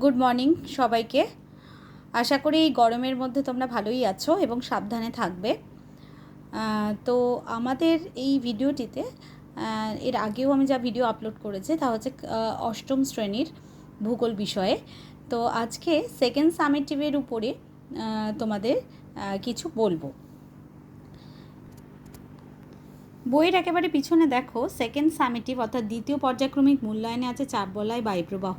Good morning সবাইকে। আশা করি এই গরমের মধ্যে তোমরা ভালোই আছো এবং সাবধানে থাকবে। তো আমাদের এই ভিডিওটিতে এর আগেও আমি যা ভিডিও আপলোড করেছি তা হচ্ছে অষ্টম শ্রেণির ভূগোল বিষয়ে। তো আজকে সেকেন্ড সামেটিভের উপরে তোমাদের কিছু বলব। বইয়ের একেবারে পিছনে দেখো সেকেন্ড সামেটিভ অর্থাৎ দ্বিতীয় পর্যায়ক্রমিক মূল্যায়নে আছে চাপ বলয় বায়ুপ্রবাহ।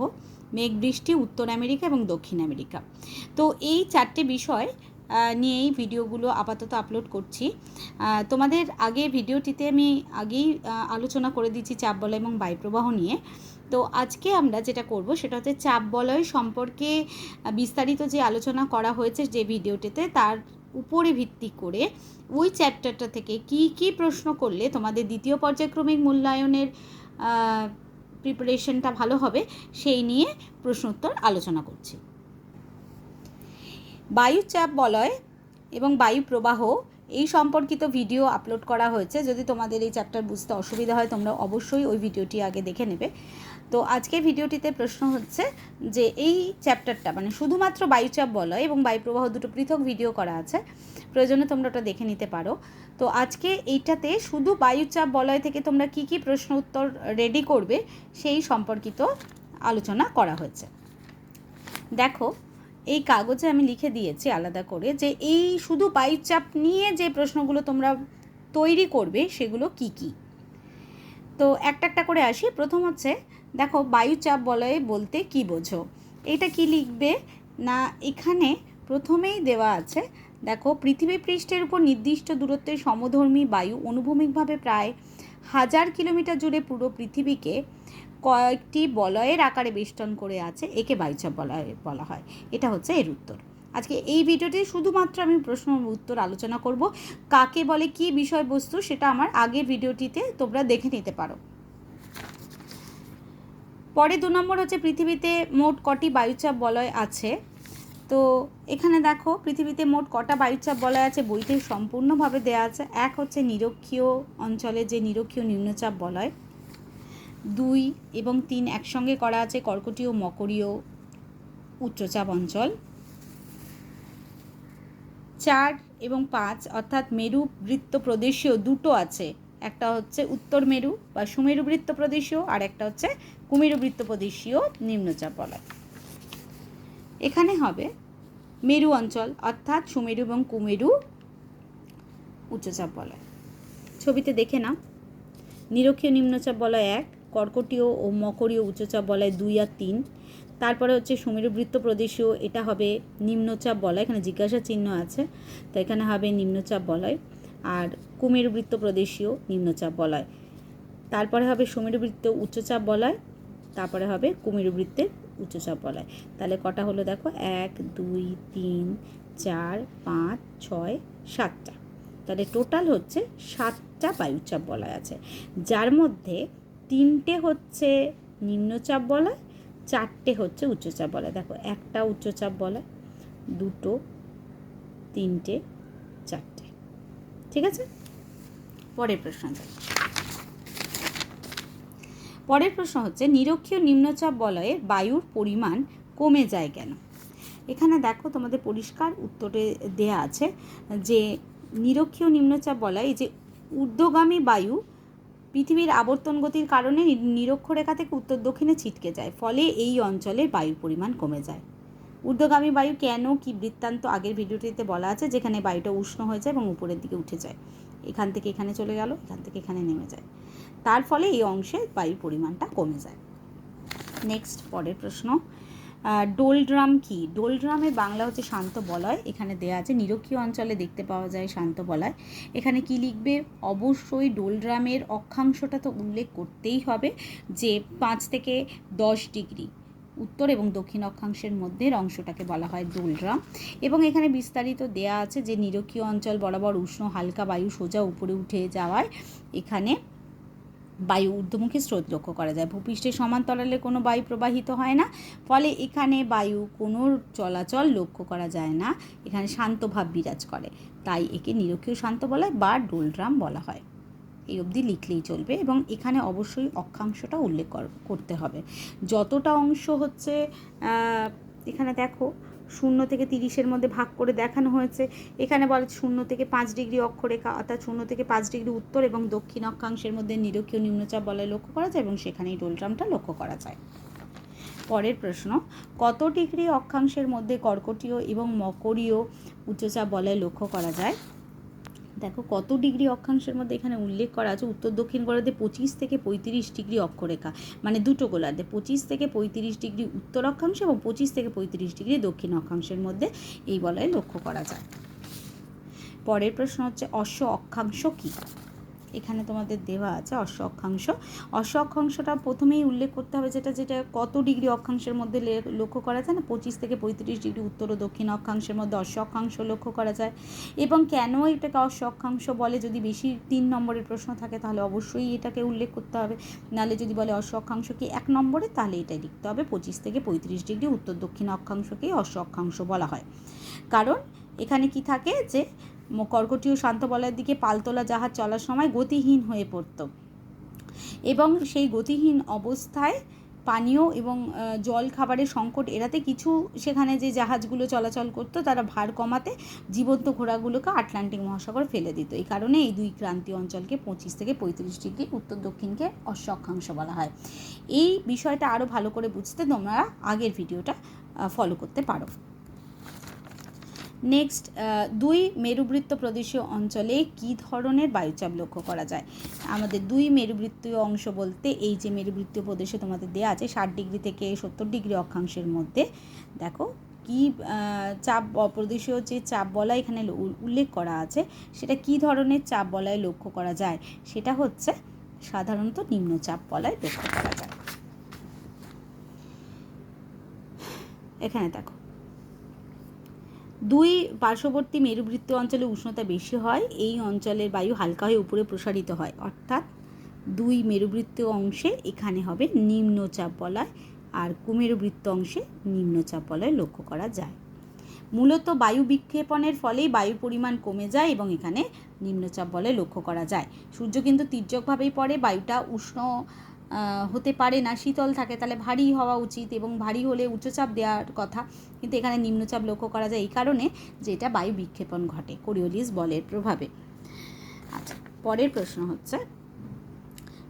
মেঘ বৃষ্টি উত্তর আমেরিকা এবং দক্ষিণ আমেরিকা। তো এই চারটে বিষয় নিয়ে এই ভিডিওগুলো আপাতত আপলোড করছি। তোমাদের আগে ভিডিওটিতে আমি আগেই আলোচনা করে দিচ্ছি চাপ বলয় এবং বায়ুপ্রবাহ নিয়ে। তো আজকে আমরা যেটা করব সেটা হচ্ছে চাপ বলয় সম্পর্কে বিস্তারিত যে আলোচনা করা হয়েছে যে ভিডিওটিতে, তার উপরে ভিত্তি করে ওই চ্যাপ্টারটা থেকে কি কি প্রশ্ন করলে তোমাদের দ্বিতীয় পর্যায়ক্রমিক মূল্যায়নের প্রিপারেশনটা ভালো হবে, সেই নিয়ে প্রশ্ন উত্তর আলোচনা করছি। বায়ুচাপ বলয় এবং বায়ু প্রবাহ, এই সম্পর্কিত ভিডিও আপলোড করা হয়েছে। যদি তোমাদের এই চ্যাপ্টার বুঝতে অসুবিধা হয়, তোমরা অবশ্যই ওই ভিডিওটি আগে দেখে নেবে। তো আজকের ভিডিওটিতে প্রশ্ন হচ্ছে যে, এই চ্যাপ্টারটা মানে শুধুমাত্র বায়ুচাপ বলয় এবং বায়ুপ্রবাহ দুটো পৃথক ভিডিও করা আছে। প্রয়োজনে তোমরা ওটা দেখে নিতে পারো। তো আজকে এইটাতে শুধু বায়ুচাপ বলয় থেকে তোমরা কি কি প্রশ্ন উত্তর রেডি করবে সেই সম্পর্কিত আলোচনা করা হয়েছে। দেখো, এই কাগজে আমি লিখে দিয়েছি আলাদা করে যে এই শুধু বায়ুচাপ নিয়ে যে প্রশ্নগুলো তোমরা তৈরি করবে সেগুলো কি কি? তো একটা একটা করে আসি। প্রথম হচ্ছে, দেখো বায়ুচাপ বলয়ে বলতে কি বোঝো? এটা কি লিখবে? না, এখানে প্রথমেই দেওয়া আছে দেখো, পৃথিবী পৃষ্ঠের উপর নির্দিষ্ট দূরত্বে সমধর্মী বায়ু অনুভূমিকভাবে প্রায় হাজার কিলোমিটার জুড়ে পুরো পৃথিবীকে কয়েকটি বলয়ের আকারে বেষ্টন করে আছে, একে বায়ুচাপ বলয় বলা হয়। এটা হচ্ছে এর উত্তর। আজকে এই ভিডিওতে শুধুমাত্র আমি প্রশ্ন উত্তর আলোচনা করব, কাকে বলে কি বিষয়বস্তু সেটা আমার আগের ভিডিওটিতে তোমরা দেখে নিতে পারো। পরে দু নম্বর হচ্ছে পৃথিবীতে মোট কটি বায়ুচাপ বলয় আছে তো এখানে দেখো, পৃথিবীতে মোট কটা বায়ুচাপ বলা আছে? বইতে সম্পূর্ণভাবে দেওয়া আছে। এক হচ্ছে নিরক্ষীয় অঞ্চলে যে নিরক্ষীয় নিম্নচাপ বলয়। দুই এবং তিন একসঙ্গে করা আছে কর্কটীয়, মকরীয় উচ্চচাপ অঞ্চল। চার এবং পাঁচ, অর্থাৎ মেরু বৃত্ত প্রদেশীয় দুটো আছে। একটা হচ্ছে উত্তর মেরু বা সুমেরু বৃত্ত প্রদেশীয় আর একটা হচ্ছে কুমেরু বৃত্ত প্রদেশীয় নিম্নচাপ বলয়। এখানে হবে মেরু অঞ্চল, অর্থাৎ সুমেরু এবং কুমেরু উচ্চচাপ বলয়। ছবিতে দেখে না নিরক্ষীয় নিম্নচাপ বলয় এক, কর্কটীয় ও মকরীয় উচ্চচাপ বলয় দুই আর তিন। তারপরে হচ্ছে সুমেরুবৃত্ত প্রদেশীয় এটা হবে নিম্নচাপ বলয়, এখানে জিজ্ঞাসা চিহ্ন আছে, তো এখানে হবে নিম্নচাপ বলয়। আর কুমেরুবৃত্ত প্রদেশীয় নিম্নচাপ বলয়। তারপরে হবে সুমেরুবৃত্ত উচ্চচাপ বলয়, তারপরে হবে কুমেরুবৃত্তের উচ্চচাপ বলয়। তাহলে কটা হলো দেখো? এক, দুই, তিন, চার, পাঁচ, ছয়, সাতটা। তাহলে টোটাল হচ্ছে সাতটা বায়ুচাপ বলয় আছে। যার মধ্যে তিনটে হচ্ছে নিম্নচাপ বলয়, চারটে হচ্ছে উচ্চচাপ বলয়। দেখো, একটা উচ্চচাপ বলয়, দুটো, তিনটে, চারটে। ঠিক আছে? পরের প্রশ্ন পরের প্রশ্ন হচ্ছে, নিরক্ষীয় নিম্নচাপ বলয়ে বায়ুর পরিমাণ কমে যায় কেন? এখানে দেখো তোমাদের পরিষ্কার উত্তরে দেয়া আছে যে, নিরক্ষীয় নিম্নচাপ বলয় যে ঊর্ধ্বগামী বায়ু পৃথিবীর আবর্তন গতির কারণে নিরক্ষরেখা থেকে উত্তর দক্ষিণে ছিটকে যায়, ফলে এই অঞ্চলে বায়ুর পরিমাণ কমে যায়। ঊর্ধ্বগামী বায়ু কেন কি বৃত্তান্ত আগের ভিডিওটিতে বলা আছে, যেখানে বায়ুটা উষ্ণ হয়ে যায় এবং উপরের দিকে উঠে যায়। এখান থেকে এখানে চলে গেল, এখান থেকে এখানে নেমে যায়। তার ফলে এই অংশে বায়ুর পরিমাণটা কমে যায়। নেক্সট পরের প্রশ্ন। ডোলড্রাম কি? ডোলড্রামের বাংলা হচ্ছে শান্ত বলয়। এখানে দেয়া আছে, নিরক্ষীয় অঞ্চলে দেখতে পাওয়া যায় শান্ত বলয়। এখানে কি লিখবে? অবশ্যই ডোলড্রামের অক্ষাংশটা তো উল্লেখ করতেই হবে যে পাঁচ থেকে দশ ডিগ্রি। উত্তর এবং দক্ষিণ অক্ষাংশের মধ্যের অংশটাকে বলা হয় ডোলড্রাম এবং এখানে বিস্তারিত দেয়া আছে যে নিরক্ষীয় অঞ্চল বরাবর উষ্ণ, হালকা বায়ু সোজা উপরে উঠে যাওয়ায় এখানে বায়ু ঊর্ধ্বমুখী স্রোত লক্ষ্য করা যায়। ভূপৃষ্ঠের সমান্তরালে কোনো বায়ু প্রবাহিত হয় না, ফলে এখানে বায়ু কোনো চলাচল লক্ষ্য করা যায় না। এখানে শান্ত ভাব বিরাজ করে। তাই একে নিরক্ষীয় শান্ত বলা বা ডোলড্রাম বলা হয়। এই অবধি লিখলেই চলবে এবং এখানে অবশ্যই অক্ষাংশটা উল্লেখ কর- করতে হবে। যতটা অংশ হচ্ছে এখানে দেখো, শূন্য থেকে তিরিশের মধ্যে ভাগ করে দেখানো হয়েছে। এখানে বলে শূন্য থেকে পাঁচ ডিগ্রি অক্ষরেখা, অর্থাৎ শূন্য থেকে পাঁচ ডিগ্রি উত্তর এবং দক্ষিণ অক্ষাংশের মধ্যে নিরক্ষীয় নিম্নচাপ বলয় লক্ষ্য করা যায় এবং সেখানেই ডোলট্রামটা লক্ষ্য করা যায়। পরের প্রশ্ন, কত ডিগ্রি অক্ষাংশের মধ্যে কর্কটীয় এবং মকরীয় উচ্চচাপ বলয় লক্ষ্য করা যায়? দেখো কত ডিগ্রি অক্ষাংশের মধ্যে এখানে উল্লেখ করা আছে। উত্তর দক্ষিণ গোলার্ধে পঁচিশ থেকে পঁয়ত্রিশ ডিগ্রি অক্ষরেখা মানে দুটো গোলার্ধে, পঁচিশ থেকে পঁয়ত্রিশ ডিগ্রি উত্তর অক্ষাংশ এবং পঁচিশ থেকে পঁয়ত্রিশ ডিগ্রি দক্ষিণ অক্ষাংশের মধ্যে এই বলয় লক্ষ্য করা যায়। পরের প্রশ্ন হচ্ছে অশ্ব অক্ষাংশ কী? এখানে তোমাদের দেওয়া আছে অশ্ব অক্ষাংশ অশ্ব অক্ষাংশটা প্রথমেই উল্লেখ করতে হবে যেটা যেটা কত ডিগ্রি অক্ষাংশের মধ্যে লক্ষ্য করা যায় না? পঁচিশ থেকে পঁয়ত্রিশ ডিগ্রি উত্তর ও দক্ষিণ অক্ষাংশের মধ্যে অশ্ব অক্ষাংশ লক্ষ্য করা যায়। এবং কেন এটাকে অশ্ব অক্ষাংশ বলে? যদি বেশি তিন নম্বরের প্রশ্ন থাকে তাহলে অবশ্যই এটাকে উল্লেখ করতে হবে। নাহলে যদি বলে অশ্ব অক্ষাংশ কি এক নম্বরে, তাহলে এটাই লিখতে হবে পঁচিশ থেকে পঁয়ত্রিশ ডিগ্রি উত্তর দক্ষিণ অক্ষাংশকেই অশ্ব অক্ষাংশ বলা হয়। কারণ এখানে কি থাকে যে কর্কটীয় শান্ত বলয়ের দিকে পালতোলা জাহাজ চলার সময় গতিহীন হয়ে পড়ত। এবং সেই গতিহীন অবস্থায় পানীয় এবং জল খাবারের সংকট এড়াতে কিছু সেখানে যে জাহাজগুলো চলাচল করতো, তারা ভার কমাতে জীবন্ত ঘোড়াগুলোকে আটলান্টিক মহাসাগর ফেলে দিত। এই কারণে এই দুই ক্রান্তীয় অঞ্চলকে পঁচিশ থেকে পঁয়ত্রিশ ডিগ্রি, উত্তর দক্ষিণকে অশ্ব অক্ষাংশ বলা হয়। এই বিষয়টা আরও ভালো করে বুঝতে তোমরা আগের ভিডিওটা ফলো করতে পারো। নেক্সট দুই মেরুবৃত্ত প্রদেশীয় অঞ্চলে কি ধরনের বায়ুচাপ লক্ষ্য করা যায়? আমাদের দুই মেরুবৃত্তীয় অংশ বলতে এই যে মেরুবৃত্তীয় প্রদেশে তোমাদের দেওয়া আছে, ষাট ডিগ্রি থেকে সত্তর ডিগ্রি অক্ষাংশের মধ্যে, দেখো কি চাপ প্রদেশীয় যে চাপ বলা এখানে উল্লেখ করা আছে, সেটা কি ধরনের চাপ বলয় লক্ষ্য করা যায়? সেটা হচ্ছে সাধারণত নিম্নচাপ বলয় লক্ষ্য করা যায়। এখানে দেখো দুই পার্শ্ববর্তী মেরুবৃত্ত অঞ্চলে উষ্ণতা বেশি হয়, এই অঞ্চলের বায়ু হালকা হয়ে উপরে প্রসারিত হয়। অর্থাৎ দুই মেরুবৃত্ত অংশে এখানে হবে নিম্নচাপ বলয় আর কুমেরুবৃত্ত অংশে নিম্নচাপ বলয় লক্ষ্য করা যায়। মূলত বায়ু বিক্ষেপণের ফলেই বায়ুর পরিমাণ কমে যায় এবং এখানে নিম্নচাপ বলয় লক্ষ্য করা যায়। সূর্য কিন্তু তির্যকভাবেই পড়ে, বায়ুটা উষ্ণ হতে পারে না, শীতল থাকে, তাহলে ভারী হওয়া উচিত এবং ভারী হলে উচ্চচাপ দেওয়ার কথা। কিন্তু এখানে নিম্নচাপ লক্ষ্য করা যায় এই কারণে যে এটা বায়ু বিক্ষেপণ ঘটে, কোরিওলিস বলের প্রভাবে। আচ্ছা পরের প্রশ্ন হচ্ছে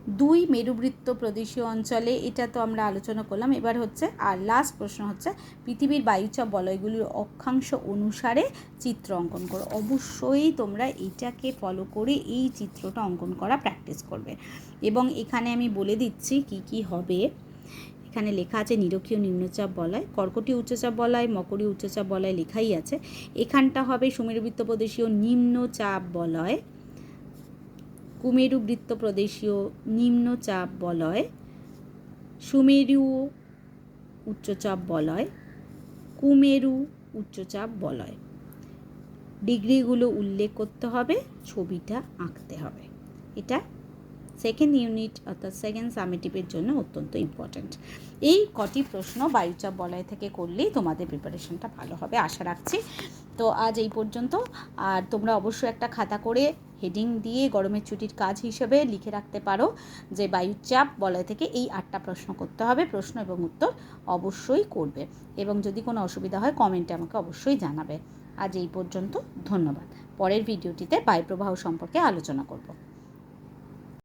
দুই মেরুবৃত্ত প্রদেশীয় অঞ্চলে, এটা তো আমরা আলোচনা করলাম। এবার হচ্ছে, আর লাস্ট প্রশ্ন হচ্ছে, পৃথিবীর বায়ুচাপ বলয়গুলির অক্ষাংশ অনুসারে চিত্র অঙ্কন করো। অবশ্যই তোমরা এটাকে ফলো করে এই চিত্রটা অঙ্কন করা প্র্যাকটিস করবে। এবং এখানে আমি বলে দিচ্ছি কি কি হবে। এখানে লেখা আছে, নিরক্ষীয় নিম্নচাপ বলয় কর্কটীয় উচ্চচাপ বলয় মকরীয় উচ্চচাপ বলয় লেখাই আছে। এখানটা হবে সুমেরুবৃত্ত প্রদেশীয় নিম্নচাপ বলয়। কুমেরু বৃত্ত প্রদেশীয় নিম্নচাপ বলয়, সুমেরু উচ্চচাপ বলয়, কুমেরু উচ্চচাপ বলয়। ডিগ্রিগুলো উল্লেখ করতে হবে, ছবিটা আঁকতে হবে। এটা সেকেন্ড ইউনিট অর্থাৎ সেকেন্ড সামেটিভের জন্য অত্যন্ত ইম্পর্ট্যান্ট এই কটি প্রশ্ন বায়ুচাপ বলয় থেকে করলেই তোমাদের প্রিপারেশনটা ভালো হবে, আশা রাখছি। তো আজ এই পর্যন্ত। আর তোমরা অবশ্যই একটা খাতা করে হেডিং দিয়ে গরমের ছুটির কাজ হিসেবে লিখে রাখতে পারো যে বায়ুচাপ বলয় থেকে এই আটটা প্রশ্ন করতে হবে, প্রশ্ন এবং উত্তর অবশ্যই করবে। এবং যদি কোনো অসুবিধা হয় কমেন্টে আমাকে অবশ্যই জানাবে। আজ এই পর্যন্ত, ধন্যবাদ। পরের ভিডিওটিতে বায়ুপ্রবাহ সম্পর্কে আলোচনা করব।